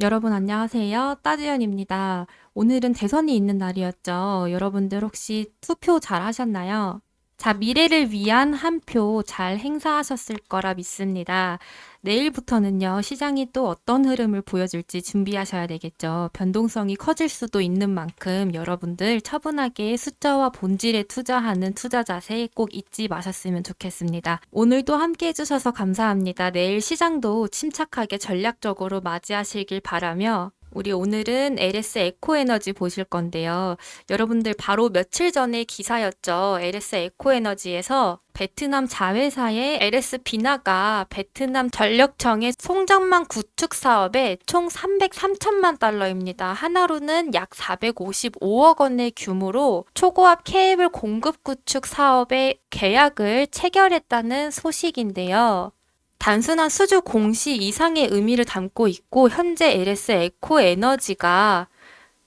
여러분 안녕하세요. 따지연입니다. 오늘은 대선이 있는 날이었죠. 여러분들 혹시 투표 잘 하셨나요? 자, 미래를 위한 한 표 잘 행사하셨을 거라 믿습니다. 내일부터는요, 시장이 또 어떤 흐름을 보여줄지 준비하셔야 되겠죠. 변동성이 커질 수도 있는 만큼 여러분들 차분하게 숫자와 본질에 투자하는 투자 자세 꼭 잊지 마셨으면 좋겠습니다. 오늘도 함께 해주셔서 감사합니다. 내일 시장도 침착하게 전략적으로 맞이하시길 바라며 우리 오늘은 LS 에코에너지 보실 건데요. 여러분들 바로 며칠 전에 기사였죠. LS 에코에너지에서 베트남 자회사의 LS 비나가 베트남 전력청의 송정만 구축 사업에 총 303천만 달러입니다. 하나로는 약 455억 원의 규모로 초고압 케이블 공급 구축 사업의 계약을 체결했다는 소식인데요. 단순한 수주 공시 이상의 의미를 담고 있고 현재 LS 에코 에너지가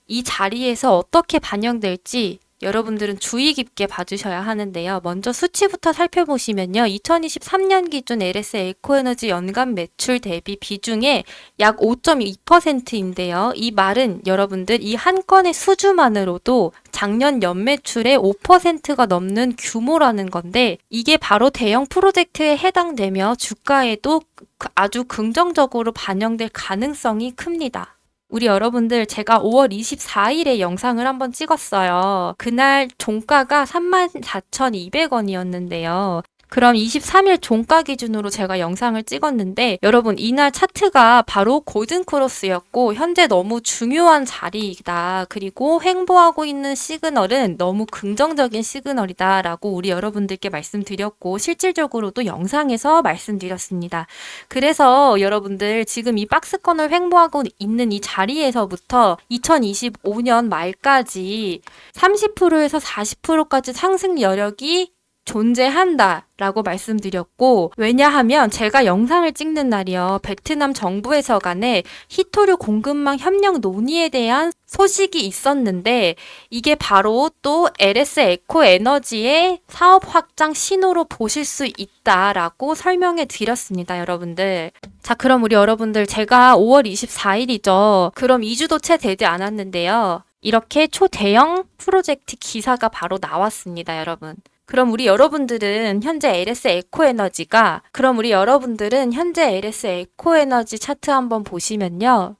이 자리에서 어떻게 반영될지 여러분들은 주의 깊게 봐주셔야 하는데요. 먼저 수치부터 살펴보시면요. 2023년 기준 LS 에코에너지 연간 매출 대비 비중의 약 5.2%인데요. 이 말은 여러분들 이 한 건의 수주만으로도 작년 연매출의 5%가 넘는 규모라는 건데 이게 바로 대형 프로젝트에 해당되며 주가에도 그- 아주 긍정적으로 반영될 가능성이 큽니다. 우리 여러분들 제가 5월 24일에 영상을 한번 찍었어요. 그날 종가가 34,200원이었는데요. 그럼 23일 종가 기준으로 제가 영상을 찍었는데 여러분 이날 차트가 바로 골든 크로스였고 현재 너무 중요한 자리이다. 그리고 횡보하고 있는 시그널은 너무 긍정적인 시그널이다라고 우리 여러분들께 말씀드렸고 실질적으로도 영상에서 말씀드렸습니다. 그래서 여러분들 지금 이 박스권을 횡보하고 있는 이 자리에서부터 2025년 말까지 30%에서 40%까지 상승 여력이 존재한다 라고 말씀드렸고, 왜냐하면 제가 영상을 찍는 날이요. 베트남 정부에서 간에 히토류 공급망 협력 논의에 대한 소식이 있었는데, 이게 바로 또 LS 에코 에너지의 사업 확장 신호로 보실 수 있다 라고 설명해 드렸습니다, 여러분들. 자, 그럼 우리 여러분들 제가 5월 24일이죠. 그럼 2주도 채 되지 않았는데요. 이렇게 초대형 프로젝트 기사가 바로 나왔습니다, 여러분. 그럼 우리 여러분들은 현재 LS 에코 에너지가 그럼 우리 여러분들은 현재 LS 에코 에너지 차트 한번 보시면요.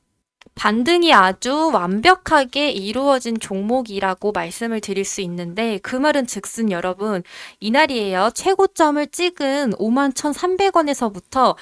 반등이 아주 완벽하게 이루어진 종목이라고 말씀을 드릴 수 있는데 그 말은 즉슨 여러분 이날이에요. 최고점을 찍은 51,300원에서부터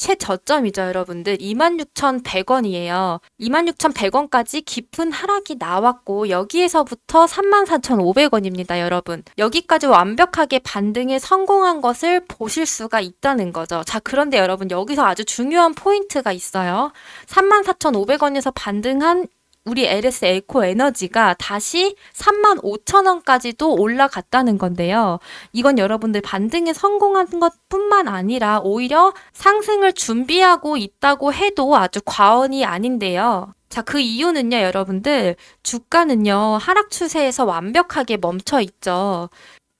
최저점이죠, 여러분들. 26,100원이에요. 26,100원까지 깊은 하락이 나왔고, 여기에서부터 34,500원입니다, 여러분. 여기까지 완벽하게 반등에 성공한 것을 보실 수가 있다는 거죠. 자, 그런데 여러분, 여기서 아주 중요한 포인트가 있어요. 34,500원에서 반등한 우리 LS 에코 에너지가 다시 35,000원까지도 올라갔다는 건데요. 이건 여러분들 반등에 성공한 것 뿐만 아니라 오히려 상승을 준비하고 있다고 해도 아주 과언이 아닌데요. 자, 그 이유는요, 여러분들. 주가는요, 하락 추세에서 완벽하게 멈춰 있죠.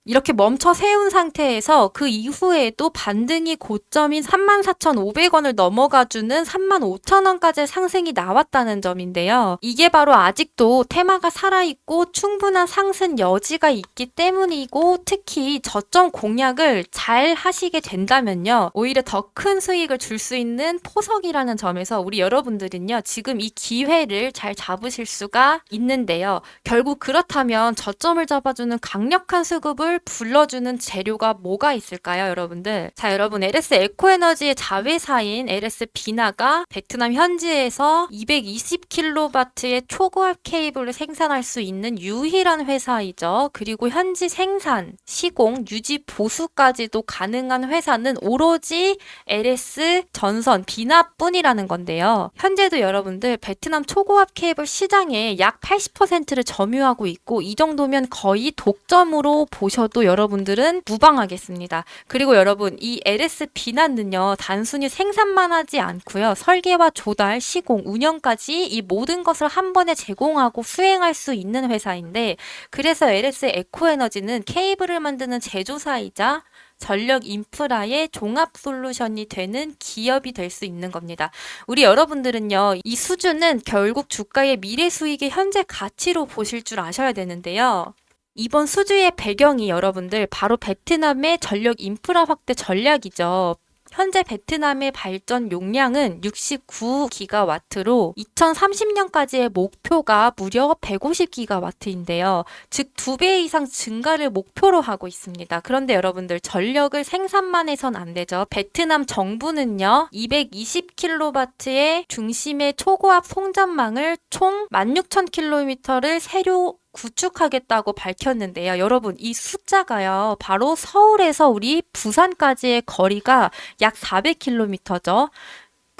이렇게 멈춰 세운 상태에서 그 이후에도 반등이 고점인 34,500원을 넘어가주는 35,000원까지 상승이 나왔다는 점인데요. 이게 바로 아직도 테마가 살아있고 충분한 상승 여지가 있기 때문이고 특히 저점 공략을 잘 하시게 된다면요. 오히려 더 큰 수익을 줄 수 있는 포석이라는 점에서 우리 여러분들은요. 지금 이 기회를 잘 잡으실 수가 있는데요. 결국 그렇다면 저점을 잡아주는 강력한 수급을 불러주는 재료가 뭐가 있을까요, 여러분들? 자, 여러분, LS 에코에너지의 자회사인 LS 비나가 베트남 현지에서 220kW의 초고압 케이블을 생산할 수 있는 유일한 회사이죠. 그리고 현지 생산, 시공, 유지, 보수까지도 가능한 회사는 오로지 LS 전선 비나뿐이라는 건데요. 현재도 여러분들 베트남 초고압 케이블 시장의 약 80%를 점유하고 있고 이 정도면 거의 독점으로 보셔 도 보셔도 여러분들은 무방하겠습니다. 그리고 여러분 이 LS 비난은요 단순히 생산만 하지 않고요 설계와 조달, 시공, 운영까지 이 모든 것을 한 번에 제공하고 수행할 수 있는 회사인데 그래서 LS 에코에너지는 케이블을 만드는 제조사이자 전력 인프라의 종합 솔루션이 되는 기업이 될 수 있는 겁니다. 우리 여러분들은요, 이 수준은 결국 주가의 미래 수익의 현재 가치로 보실 줄 아셔야 되는데요. 이번 수주의 배경이 여러분들 바로 베트남의 전력 인프라 확대 전략이죠. 현재 베트남의 발전 용량은 69기가와트로 2030년까지의 목표가 무려 150기가와트인데요. 즉 두 배 이상 증가를 목표로 하고 있습니다. 그런데 여러분들 전력을 생산만 해선 안 되죠. 베트남 정부는요. 220kW의 중심의 초고압 송전망을 총 16,000km를 새로 구축하겠다고 밝혔는데요. 여러분, 이 숫자가요, 바로 서울에서 우리 부산까지의 거리가 약 400km죠.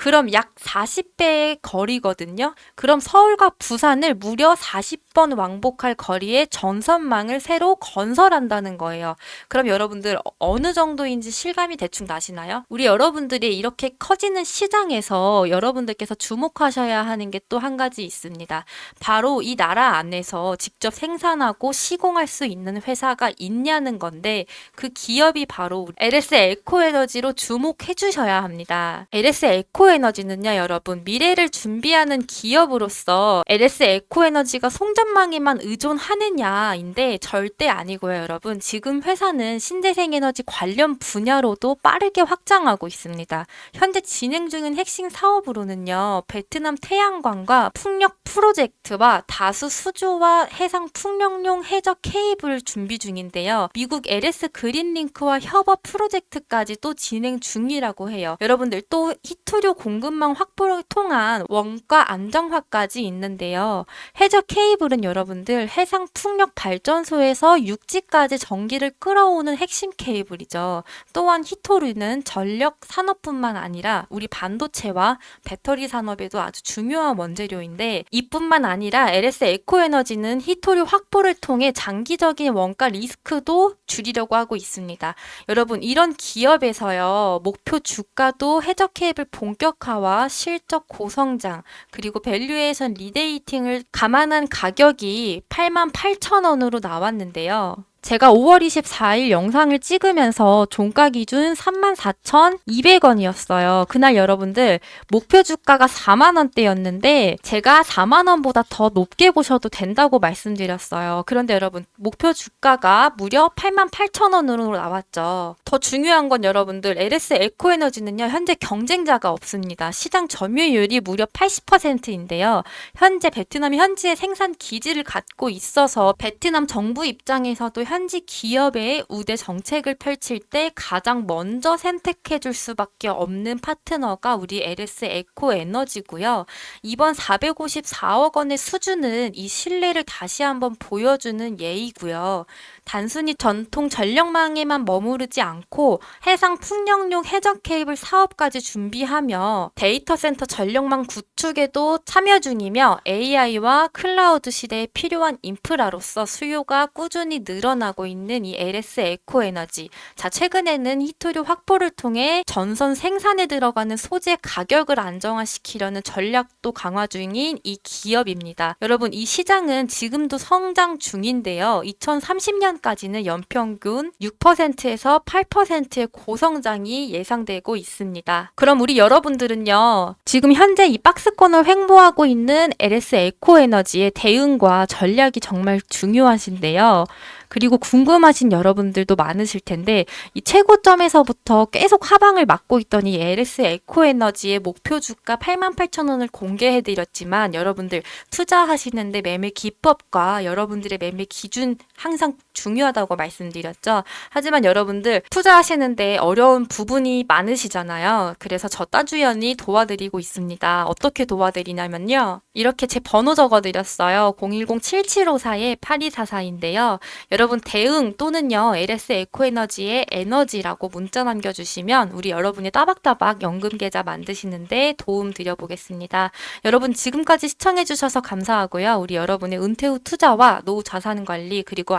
그럼 약 40배의 거리거든요. 그럼 서울과 부산을 무려 40번 왕복할 거리에 전선망을 새로 건설한다는 거예요. 그럼 여러분들 어- 어느 정도인지 실감이 대충 나시나요? 우리 여러분들이 이렇게 커지는 시장에서 여러분들께서 주목하셔야 하는 게 또 한 가지 있습니다. 바로 이 나라 안에서 직접 생산하고 시공할 수 있는 회사가 있냐는 건데 그 기업이 바로 LS 에코에너지로 주목해 주셔야 합니다. LS 에코 에너지는요, 여러분, 미래를 준비하는 기업으로서 LS 에코에너지가 송전망에만 의존하느냐인데 절대 아니고요, 여러분. 지금 회사는 신재생 에너지 관련 분야로도 빠르게 확장하고 있습니다. 현재 진행 중인 핵심 사업으로는요, 베트남 태양광과 풍력 프로젝트와 다수 수조와 해상 풍력용 해저 케이블 준비 중인데요. 미국 LS 그린링크와 협업 프로젝트까지 또 진행 중이라고 해요. 여러분들 또 히토류 공급망 확보를 통한 원가 안정화까지 있는데요. 해저 케이블은 여러분들 해상 풍력 발전소에서 육지까지 전기를 끌어오는 핵심 케이블이죠. 또한 히토류는 전력 산업뿐만 아니라 우리 반도체와 배터리 산업에도 아주 중요한 원재료인데 이뿐만 아니라 LS 에코에너지는 히토류 확보를 통해 장기적인 원가 리스크도 줄이려고 하고 있습니다. 여러분 이런 기업에서요 목표 주가도 해저 케이블 본격 화와 실적 고성장 그리고 밸류에이션 리데이팅을 감안한 가격이 8만 8천 원으로 나왔는데요. 제가 5월 24일 영상을 찍으면서 종가 기준 34,200원이었어요. 그날 여러분들 목표 주가가 4만 원대였는데 제가 4만 원보다 더 높게 보셔도 된다고 말씀드렸어요. 그런데 여러분 목표 주가가 무려 8만 8천 원으로 나왔죠. 더 중요한 건 여러분들 LS 에코에너지는요 현재 경쟁자가 없습니다. 시장 점유율이 무려 80%인데요. 현재 베트남이 현지에 생산 기지를 갖고 있어서 베트남 정부 입장에서도 현지 기업의 우대 정책을 펼칠 때 가장 먼저 선택해 줄 수밖에 없는 파트너가 우리 LS 에코 에너지고요. 이번 454억 원의 수준은 이 신뢰를 다시 한번 보여주는 예이고요. 단순히 전통 전력망에만 머무르지 않고 해상 풍력용 해적 케이블 사업까지 준비하며 데이터 센터 전력망 구축에도 참여 중이며 AI와 클라우드 시대에 필요한 인프라로서 수요가 꾸준히 늘어나고 있는 이 LS 에코 에너지. 자, 최근에는 히토류 확보를 통해 전선 생산에 들어가는 소재 가격을 안정화시키려는 전략도 강화 중인 이 기업입니다. 여러분, 이 시장은 지금도 성장 중인데요. 2030년 까지는 연평균 6%에서 8%의 고성장이 예상되고 있습니다. 그럼 우리 여러분들은요, 지금 현재 이 박스권을 횡보하고 있는 LS 에코 에너지의 대응과 전략이 정말 중요하신데요. 그리고 궁금하신 여러분들도 많으실 텐데 이 최고점에서부터 계속 하방을 맞고 있던 이 LS 에코에너지의 목표 주가 88,000원을 공개해 드렸지만 여러분들 투자하시는데 매매 기법과 여러분들의 매매 기준 항상 중 요하다고 말씀드렸죠. 하지만 여러분들 투자하시는데 어려운 부분이 많으시잖아요. 그래서 저 따주연이 도와드리고 있습니다. 어떻게 도와드리냐면요. 이렇게 제 번호 적어 드렸어요. 010-7754-8244인데요. 여러분 대응 또는요 LS 에코에너지의 에너지라고 문자 남겨주시면 우리 여러분이 따박따박 연금 계좌 만드시는데 도움 드려보겠습니다. 여러분 지금까지 시청해주셔서 감사하고요. 우리 여러분의 은퇴 후 투자와 노후 자산 관리 그리고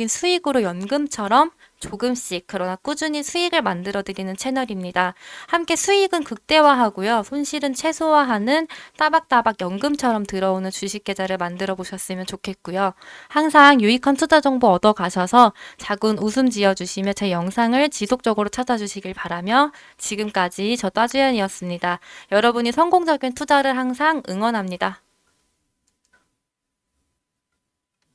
안정적인 수익으로 연금처럼 조금씩 그러나 꾸준히 수익을 만들어 드리는 채널입니다. 함께 수익은 극대화하고요. 손실은 최소화하는 따박따박 연금처럼 들어오는 주식 계좌를 만들어 보셨으면 좋겠고요. 항상 유익한 투자 정보 얻어 가셔서 작은 웃음 지어 주시며 제 영상을 지속적으로 찾아 주시길 바라며 지금까지 저 따주연이었습니다. 여러분이 성공적인 투자를 항상 응원합니다.